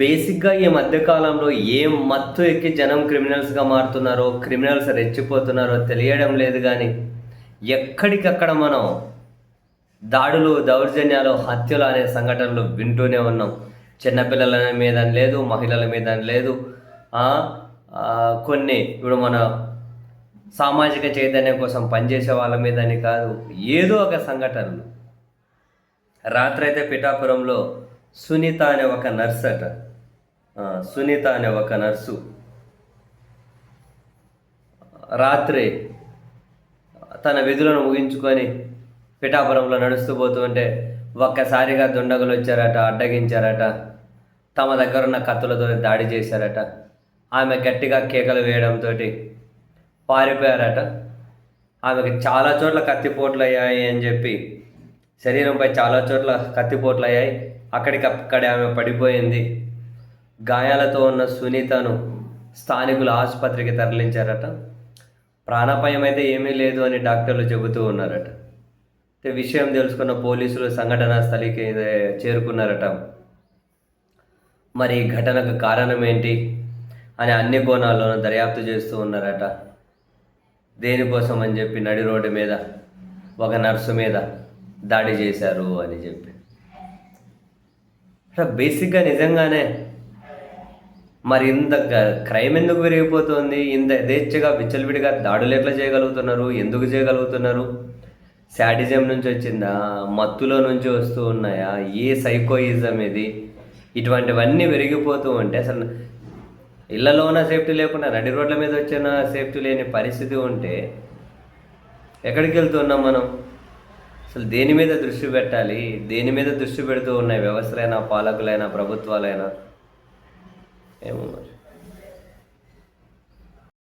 బేసిక్గా ఈ మధ్యకాలంలో ఏం మత్తు ఎక్కి జనం క్రిమినల్స్గా మారుతున్నారో క్రిమినల్స్ రెచ్చిపోతున్నారో తెలియడం లేదు కానీ ఎక్కడికక్కడ మనం దాడులు దౌర్జన్యాలు హత్యలు అనే సంఘటనలు వింటూనే ఉన్నాం. చిన్నపిల్లల మీద అని లేదు మహిళల మీద అని లేదు కొన్ని ఇప్పుడు మన సామాజిక చైతన్యం కోసం పనిచేసే వాళ్ళ మీద అని కాదు ఏదో ఒక సంఘటనలు. రాత్రి అయితే పిఠాపురంలో సునీత అనే ఒక నర్స్ అట. సునీత అనే ఒక నర్సు. రాత్రి తన విధులను ముగించుకొని పిఠాపురంలో నడుస్తూ పోతుంటే ఒక్కసారిగా దుండగులు వచ్చారట అడ్డగించారట తమ దగ్గర ఉన్న కత్తులతో దాడి చేశారట. ఆమె గట్టిగా కేకలు వేయడంతో పారిపోయారట. ఆమెకి చాలా చోట్ల కత్తిపోట్లు అయ్యాయి అని చెప్పి శరీరంపై చాలా చోట్ల కత్తిపోట్లు అయ్యాయి అక్కడికక్కడే ఆమె పడిపోయింది. గాయాలతో ఉన్న సునీతను స్థానికులు ఆసుపత్రికి తరలించారట. ప్రాణాపాయం అయితే ఏమీ లేదు అని డాక్టర్లు చెబుతూ ఉన్నారట. అయితే విషయం తెలుసుకున్న పోలీసులు సంఘటనా స్థలికి చేరుకున్నారట. మరి ఈ ఘటనకు కారణం ఏంటి అని అన్ని కోణాల్లోనూ దర్యాప్తు చేస్తూ ఉన్నారట. దేనికోసం అని చెప్పి నడి రోడ్డు మీద ఒక నర్సు మీద దాడి చేశారు అని చెప్పి. అట్లా బేసిక్గా నిజంగానే మరి ఇంత క్రైమ్ ఎందుకు పెరిగిపోతుంది ఇంత యథేచ్ఛగా విచ్చలవిడిగా దాడులు ఎట్లా చేయగలుగుతున్నారు? ఎందుకు చేయగలుగుతున్నారు? శాడిజం నుంచి వచ్చిందా? మత్తులో నుంచి వస్తూ ఉన్నాయా? ఏ సైకోయిజం ఇది? ఇటువంటివన్నీ పెరిగిపోతూ ఉంటే అసలు ఇళ్ళలోన సేఫ్టీ లేకుండా నడి రోడ్ల మీద వచ్చిన సేఫ్టీ లేని పరిస్థితి ఉంటే ఎక్కడికి వెళ్తున్నాం మనం? అసలు దేని మీద దృష్టి పెట్టాలి? దేని మీద దృష్టి పెడుతూ ఉన్నాయి వ్యవస్థలైనా పాలకులైనా ప్రభుత్వాలైనా? ఏమో మరి